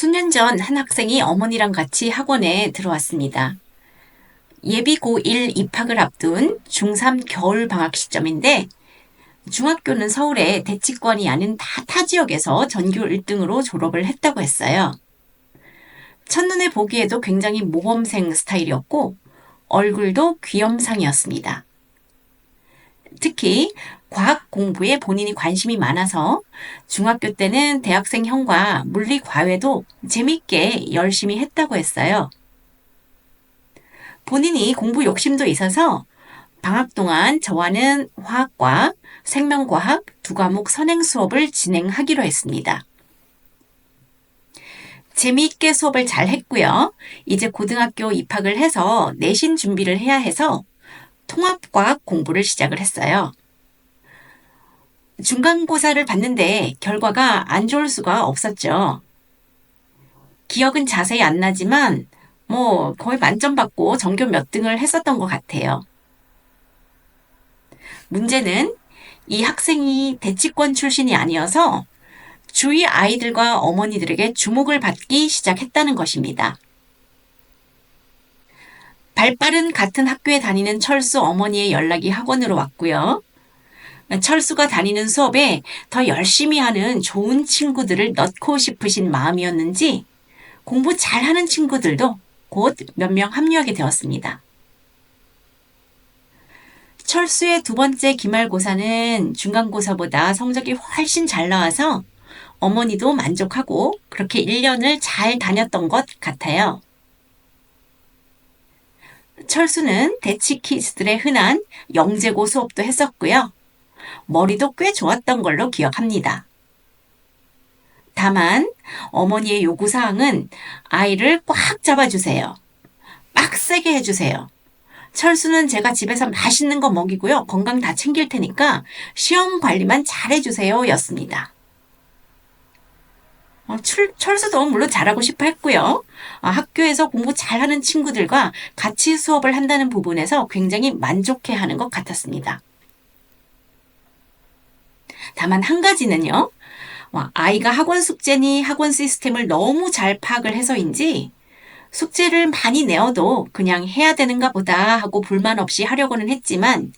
수년 전 한 학생이 어머니랑 같이 학원에 들어왔습니다. 예비 고1 입학을 앞둔 중3 겨울 방학 시점인데 중학교는 서울의 대치권이 아닌 다 타 지역에서 전교 1등으로 졸업을 했다고 했어요. 첫눈에 보기에도 굉장히 모범생 스타일이었고 얼굴도 귀염상이었습니다. 특히 과학 공부에 본인이 관심이 많아서 중학교 때는 대학생 형과 물리 과외도 재밌게 열심히 했다고 했어요. 본인이 공부 욕심도 있어서 방학 동안 저와는 화학과, 생명과학 두 과목 선행 수업을 진행하기로 했습니다. 재미있게 수업을 잘 했고요. 이제 고등학교 입학을 해서 내신 준비를 해야 해서 통합과학 공부를 시작을 했어요. 중간고사를 봤는데 결과가 안 좋을 수가 없었죠. 기억은 자세히 안 나지만 뭐 거의 만점 받고 전교 몇 등을 했었던 것 같아요. 문제는 이 학생이 대치권 출신이 아니어서 주위 아이들과 어머니들에게 주목을 받기 시작했다는 것입니다. 발빠른 같은 학교에 다니는 철수 어머니의 연락이 학원으로 왔고요. 철수가 다니는 수업에 더 열심히 하는 좋은 친구들을 넣고 싶으신 마음이었는지 공부 잘하는 친구들도 곧 몇 명 합류하게 되었습니다. 철수의 두 번째 기말고사는 중간고사보다 성적이 훨씬 잘 나와서 어머니도 만족하고 그렇게 1년을 잘 다녔던 것 같아요. 철수는 대치키즈들의 흔한 영재고 수업도 했었고요. 머리도 꽤 좋았던 걸로 기억합니다. 다만 어머니의 요구사항은 아이를 꽉 잡아주세요. 빡세게 해주세요. 철수는 제가 집에서 맛있는 거 먹이고요. 건강 다 챙길 테니까 시험 관리만 잘해주세요. 였습니다. 어, 철, 철수도 물론 잘하고 싶어 했고요. 어, 학교에서 공부 잘하는 친구들과 같이 수업을 한다는 부분에서 굉장히 만족해 하는 것 같았습니다. 다만 한 가지는요. 아이가 학원 숙제니 학원 시스템을 너무 잘 파악을 해서인지 숙제를 많이 내어도 그냥 해야 되는가 보다 하고 불만 없이 하려고는 했지만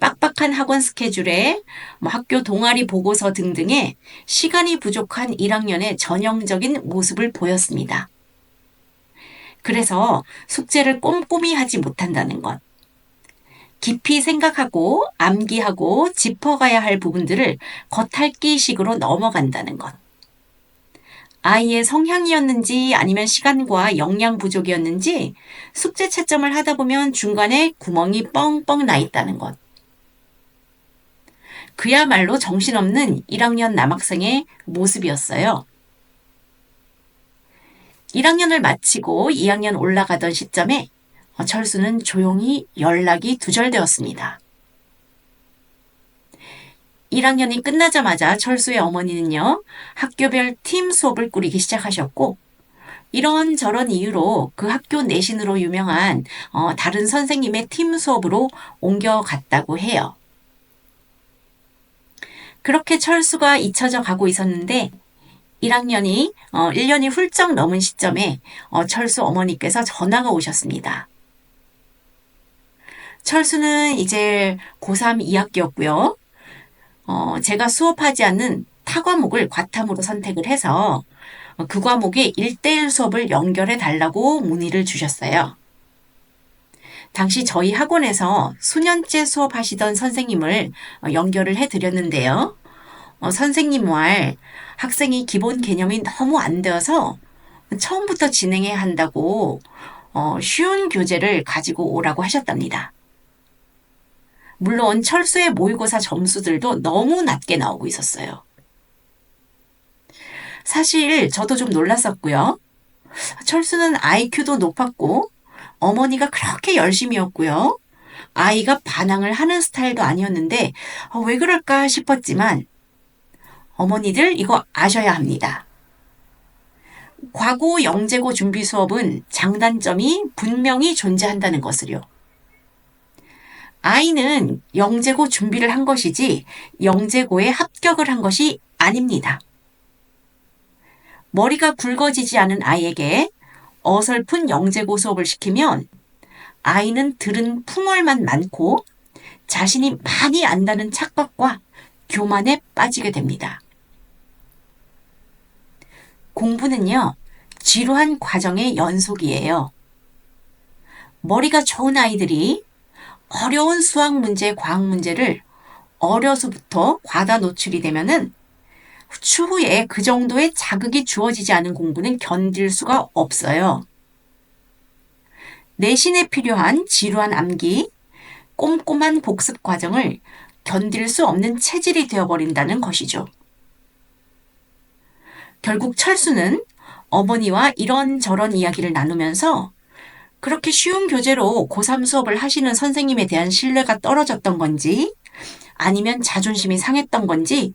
빡빡한 학원 스케줄에 뭐 학교 동아리 보고서 등등에 시간이 부족한 1학년의 전형적인 모습을 보였습니다. 그래서 숙제를 꼼꼼히 하지 못한다는 것. 깊이 생각하고 암기하고 짚어가야 할 부분들을 겉핥기식으로 넘어간다는 것. 아이의 성향이었는지 아니면 시간과 역량 부족이었는지 숙제 채점을 하다 보면 중간에 구멍이 뻥뻥 나 있다는 것. 그야말로 정신없는 1학년 남학생의 모습이었어요. 1학년을 마치고 2학년 올라가던 시점에 철수는 조용히 연락이 두절되었습니다. 1학년이 끝나자마자 철수의 어머니는요, 학교별 팀 수업을 꾸리기 시작하셨고, 이런 저런 이유로 그 학교 내신으로 유명한 어, 다른 선생님의 팀 수업으로 옮겨갔다고 해요. 그렇게 철수가 잊혀져 가고 있었는데 1학년이 어, 1년이 훌쩍 넘은 시점에 어, 철수 어머니께서 전화가 오셨습니다. 철수는 이제 고3 2학기였고요. 어, 제가 수업하지 않는 타 과목을 과탐으로 선택을 해서 그 과목에 1대1 수업을 연결해 달라고 문의를 주셨어요. 당시 저희 학원에서 수년째 수업하시던 선생님을 연결을 해 드렸는데요. 어, 선생님 말 학생이 기본 개념이 너무 안 되어서 처음부터 진행해야 한다고 어, 쉬운 교재를 가지고 오라고 하셨답니다. 물론 철수의 모의고사 점수들도 너무 낮게 나오고 있었어요. 사실 저도 좀 놀랐었고요. 철수는 IQ도 높았고 어머니가 그렇게 열심히였고요. 아이가 반항을 하는 스타일도 아니었는데 어, 왜 그럴까 싶었지만 어머니들 이거 아셔야 합니다. 과고 영재고 준비 수업은 장단점이 분명히 존재한다는 것을요. 아이는 영재고 준비를 한 것이지 영재고에 합격을 한 것이 아닙니다. 머리가 굵어지지 않은 아이에게 어설픈 영재고 수업을 시키면 아이는 들은 풍월만 많고 자신이 많이 안다는 착각과 교만에 빠지게 됩니다. 공부는요, 지루한 과정의 연속이에요. 머리가 좋은 아이들이 어려운 수학 문제, 과학 문제를 어려서부터 과다 노출이 되면은 추후에 그 정도의 자극이 주어지지 않은 공부는 견딜 수가 없어요. 내신에 필요한 지루한 암기, 꼼꼼한 복습 과정을 견딜 수 없는 체질이 되어버린다는 것이죠. 결국 철수는 어머니와 이런저런 이야기를 나누면서 그렇게 쉬운 교재로 고3 수업을 하시는 선생님에 대한 신뢰가 떨어졌던 건지 아니면 자존심이 상했던 건지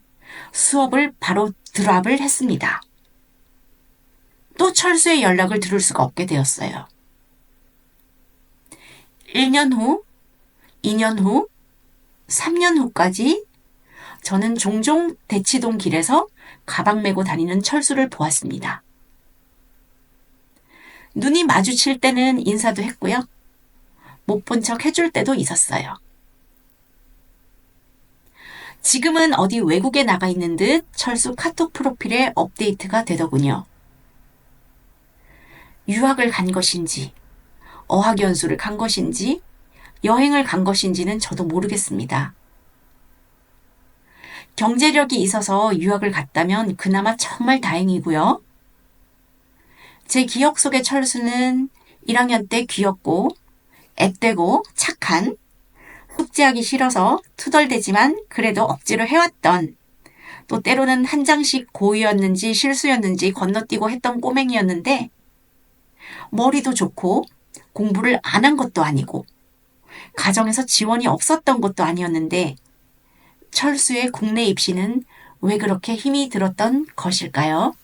수업을 바로 드랍을 했습니다. 또 철수의 연락을 들을 수가 없게 되었어요. 1년 후, 2년 후, 3년 후까지 저는 종종 대치동 길에서 가방 메고 다니는 철수를 보았습니다. 눈이 마주칠 때는 인사도 했고요. 못 본 척 해줄 때도 있었어요. 지금은 어디 외국에 나가 있는 듯 철수 카톡 프로필에 업데이트가 되더군요. 유학을 간 것인지, 어학연수를 간 것인지, 여행을 간 것인지는 저도 모르겠습니다. 경제력이 있어서 유학을 갔다면 그나마 정말 다행이고요. 제 기억 속의 철수는 1학년 때 귀엽고 앳되고 착한 숙제하기 싫어서 투덜대지만 그래도 억지로 해왔던 또 때로는 한 장씩 고의였는지 실수였는지 건너뛰고 했던 꼬맹이였는데 머리도 좋고 공부를 안 한 것도 아니고 가정에서 지원이 없었던 것도 아니었는데 철수의 국내 입시는 왜 그렇게 힘이 들었던 것일까요?